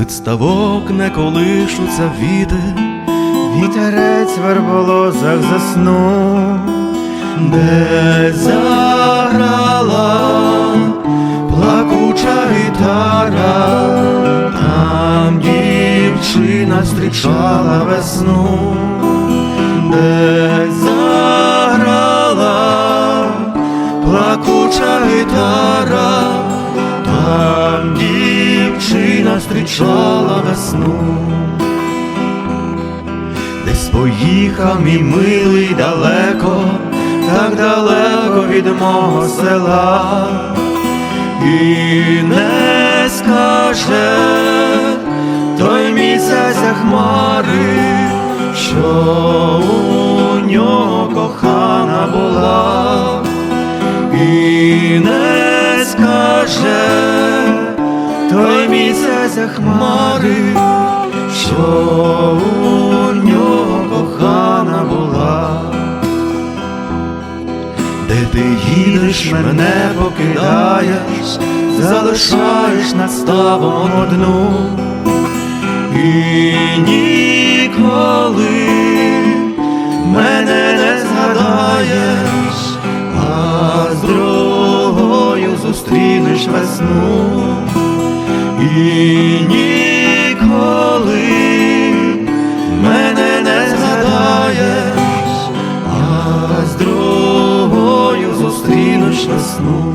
виставок не колишуться віти, Вітерець в верболозах заснув, де заграла плакуча гітара, там дівчина зустрічала весну, де заграла плакуча гітара, там дівчина зустрічала весну. Десь поїхав мій милий далеко, так далеко від мого села, і не скаже той місяць хмари, що у нього кохана була, і не скаже той місяць за хмари, що у нього кохана була. Де ти їдеш, мене покидаєш, залишаєш над ставом одну і ніколи мене не згадаєш, а з другою зустрінеш весну і ніколи мене не згадаєш, а з другою зустрінеш весну.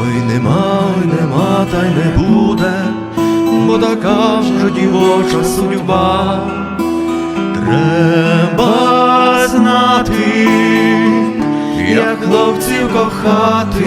Ой, нема, ой, нема, та й не буде, бо така вже дівоча судьба. Треба знати, як хлопців кохати,